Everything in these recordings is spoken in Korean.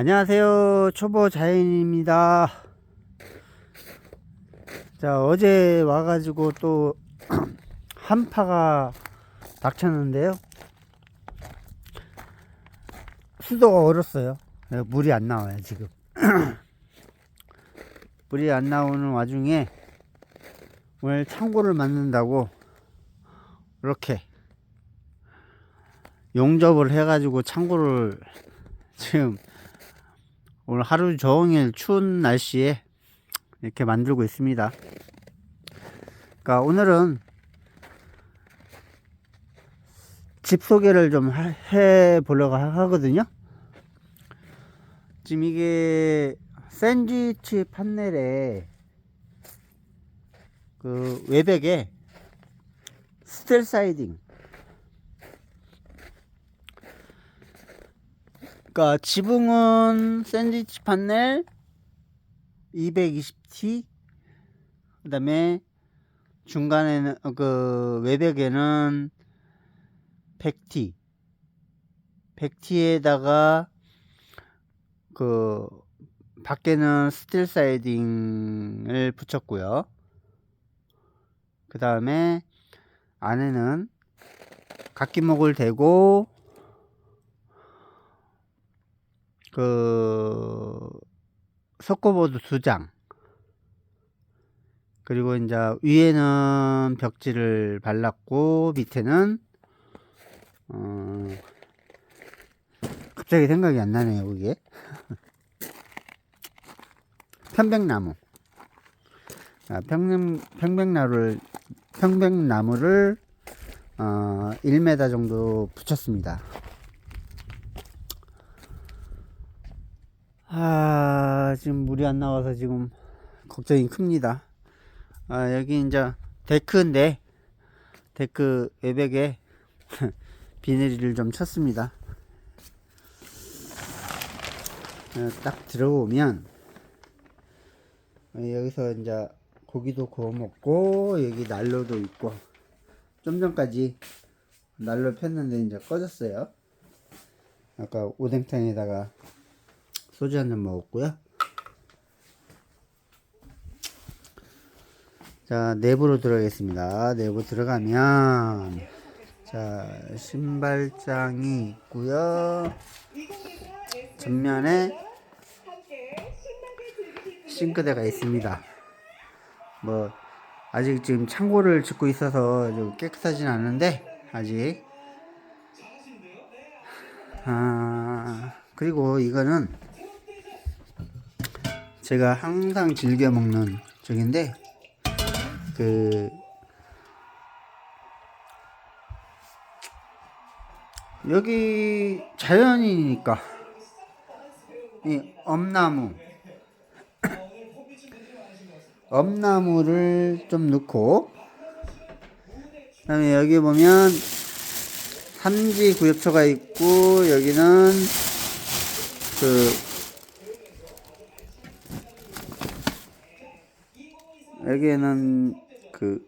안녕하세요. 초보 자연입니다. 자, 어제 와가지고 또 한파가 닥쳤는데요. 수도가 얼었어요. 네, 물이 안 나와요, 지금. 물이 안 나오는 와중에 오늘 창고를 만든다고 이렇게 용접을 해가지고 창고를 지금 오늘 하루 종일 추운 날씨에 이렇게 만들고 있습니다. 그러니까 오늘은 집 소개를 좀 해 보려고 하거든요. 지금 이게 샌드위치 판넬에 그 외벽에 스텔 사이딩 그러니까 지붕은 샌드위치 판넬 220T 그 다음에 중간에는 어, 그 외벽에는 100T 100T에다가 그 밖에는 스틸 사이딩을 붙였고요. 그 다음에 안에는 각기목을 대고 그 석고보드 두 장. 그리고 이제 위에는 벽지를 발랐고 밑에는 어 갑자기 생각이 안 나네요, 그게. 편백나무. 아, 평, 평백나무를 평백나무를 어, 1m 정도 붙였습니다. 아, 지금 물이 안 나와서 지금 걱정이 큽니다. 아, 여기 이제 데크인데, 데크 외벽에 비닐을 좀 쳤습니다. 어, 딱 들어오면, 어, 여기서 이제 고기도 구워 먹고, 여기 난로도 있고, 좀 전까지 난로 폈는데 이제 꺼졌어요. 아까 오뎅탕에다가 소주 한 잔 먹었고요. 자, 내부로 들어가겠습니다. 내부 들어가면, 자, 신발장이 있고요. 전면에 싱크대가 있습니다. 뭐, 아직 지금 창고를 짓고 있어서 좀 깨끗하진 않은데, 아직. 아, 그리고 이거는 제가 항상 즐겨 먹는 쪽인데 그 여기 자연이니까 이 엄나무 엄나무를 좀 넣고 그다음에 여기 보면 삼지 구엽초가 있고 여기는 그 여기에는 그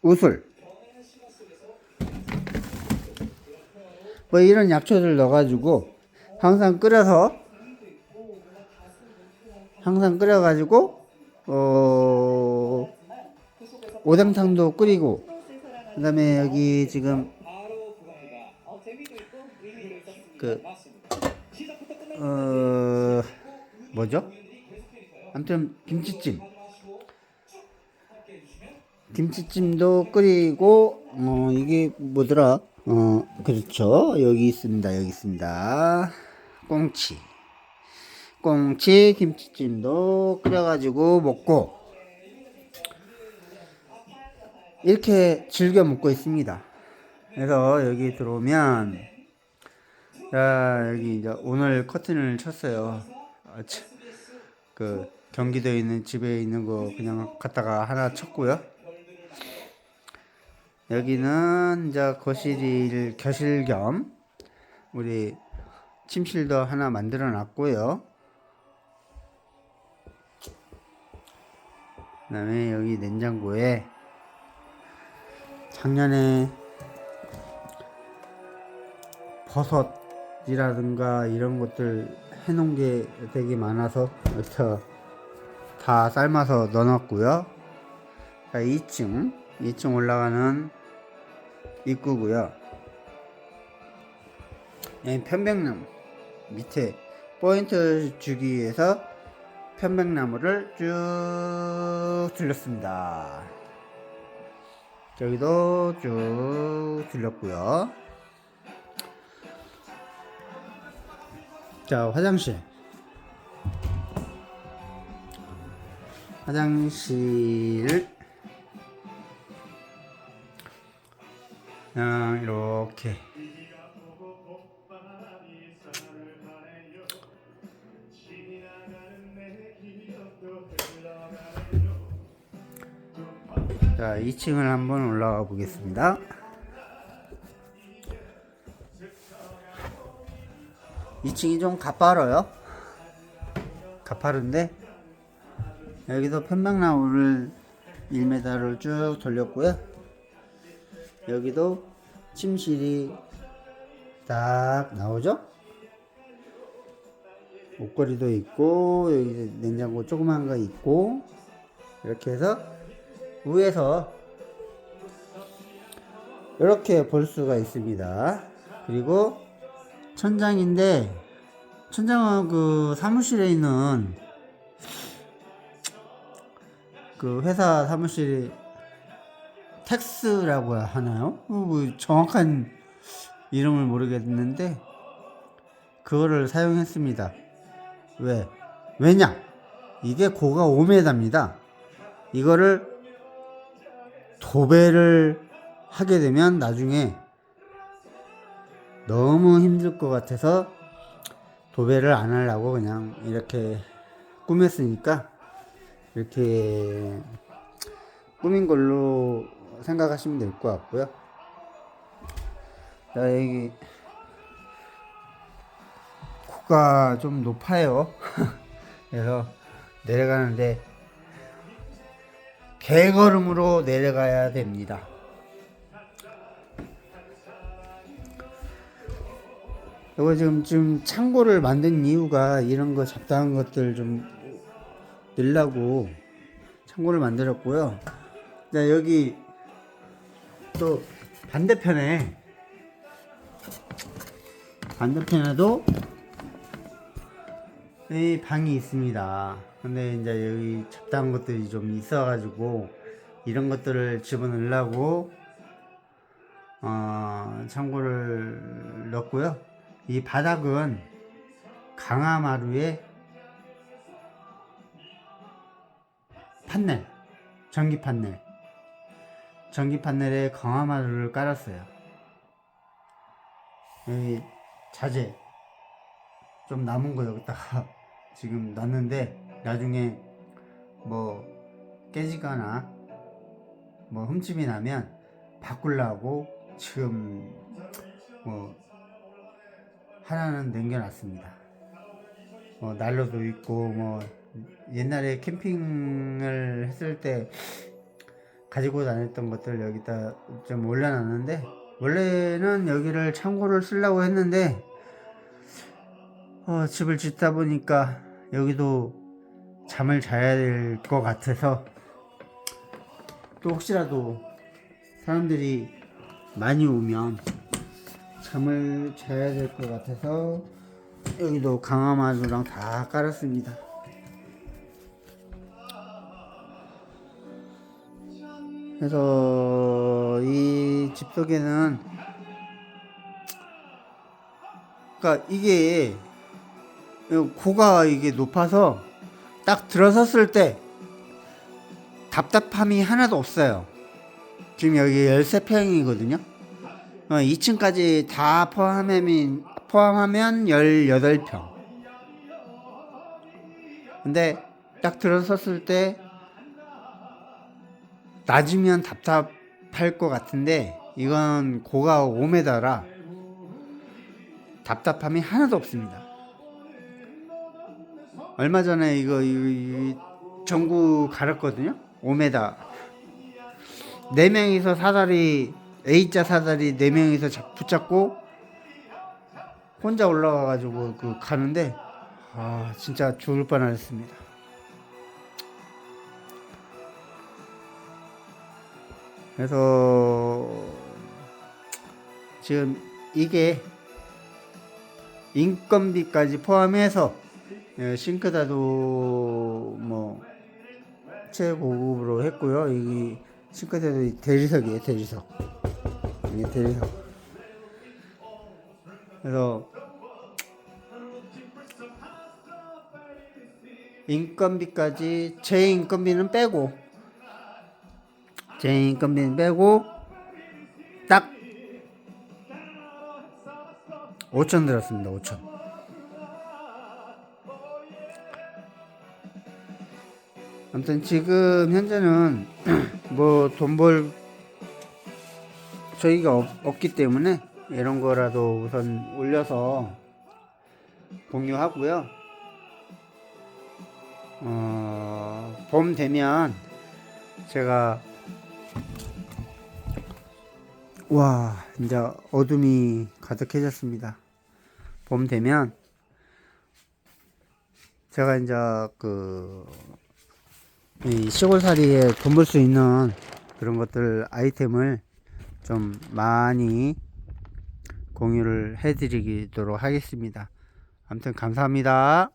우술 뭐 이런 약초를 넣어가지고 항상 끓여서 항상 끓여가지고 어 오뎅탕도 끓이고 그 다음에 여기 지금 그 어 뭐죠? 아무튼 김치찜 김치찜도 끓이고 어 이게 뭐더라? 어 그렇죠. 여기 있습니다. 여기 있습니다. 꽁치. 꽁치 김치찜도 끓여가지고 먹고 이렇게 즐겨 먹고 있습니다. 그래서 여기 들어오면 자 여기 이제 오늘 커튼을 쳤어요. 아, 참. 그 경기도에 있는 집에 있는 거 그냥 갖다가 하나 쳤고요. 여기는 이제 거실일 교실 겸 우리 침실도 하나 만들어 놨고요. 그다음에 여기 냉장고에 작년에 버섯 벽지라든가 이런 것들 해놓은 게 되게 많아서 여기서 다 삶아서 넣어놨고요. 자, 2층, 2층 올라가는 입구고요. 편백나무 밑에 포인트 주기 위해서 편백나무를 쭉 둘렀습니다. 저기도 쭉 둘렀고요. 자, 화장실. 화장실. 아, 이렇게. 자, 2층을 한번 올라가 보겠습니다. 이층이좀 가파뤄요. 가파른데 여기도 편백나무를 1m를 쭉 돌렸고요. 여기도 침실이 딱 나오죠? 옷걸이도 있고 여기 냉장고 조그만 거 있고 이렇게 해서 위에서 이렇게 볼 수가 있습니다. 그리고 천장인데 천장은 그 사무실에 있는 그 회사 사무실 텍스라고 하나요? 어, 뭐 정확한 이름을 모르겠는데 그거를 사용했습니다. 왜? 왜냐? 이게 고가 5m입니다. 이거를 도배를 하게 되면 나중에 너무 힘들 것 같아서 도배를 안 하려고 그냥 이렇게 꾸몄으니까 이렇게 꾸민 걸로 생각하시면 될 것 같고요. 자, 여기 코가 좀 높아요. 그래서 내려가는데 개걸음으로 내려가야 됩니다. 이거 지금 지금 창고를 만든 이유가 이런 거 잡다한 것들 좀 넣으려고 창고를 만들었고요. 자 여기 또 반대편에 반대편에도 이 방이 있습니다. 근데 이제 여기 잡다한 것들이 좀 있어가지고 이런 것들을 집어넣으려고 어, 창고를 넣었고요. 이 바닥은 강화마루에 판넬, 전기 판넬, 전기 판넬에 강화마루를 깔았어요. 여기 자재 좀 남은 거 여기다가 지금 놨는데 나중에 뭐 깨지거나 뭐 흠집이 나면 바꾸려고 지금 뭐 하나는 남겨놨습니다. 뭐 난로도 있고 뭐 옛날에 캠핑을 했을 때 가지고 다녔던 것들 여기다 좀 올려놨는데 원래는 여기를 창고를 쓰려고 했는데 어, 집을 짓다 보니까 여기도 잠을 자야 될 것 같아서 또 혹시라도 사람들이 많이 오면 잠을 자야 될 것 같아서 여기도 강화마루랑 다 깔았습니다. 그래서 이 집 속에는 그러니까 이게 고가 이게 높아서 딱 들어섰을 때 답답함이 하나도 없어요. 지금 여기 13평이거든요. 어, 2층까지 다 포함하면, 포함하면 18평. 근데 딱 들어섰을 때 낮으면 답답할 것 같은데 이건 고가 5m라 답답함이 하나도 없습니다. 얼마 전에 이거 이, 이 전구 갈았거든요. 5m. 네 명이서 사다리 A자 사다리 네 명이서 잡, 붙잡고 혼자 올라가가지고 그 가는데 아 진짜 죽을 뻔 했습니다. 그래서 지금 이게 인건비까지 포함해서 예, 싱크대도 뭐 최고급으로 했고요. 여기 싱크대도 대리석이에요, 대리석. 이게 대리석. 그래서 인건비까지 제 인건비는 빼고 제 인건비는 빼고 딱 5천 들었습니다. 5천. 아무튼 지금 현재는 뭐 돈 벌 저희가 없, 없기 때문에 이런 거라도 우선 올려서 공유하고요. 어, 봄 되면 제가 와 이제 어둠이 가득해졌습니다. 봄 되면 제가 이제 그이 시골살이에 돈 벌 수 있는 그런 것들 아이템을 좀 많이 공유를 해드리도록 하겠습니다. 아무튼 감사합니다.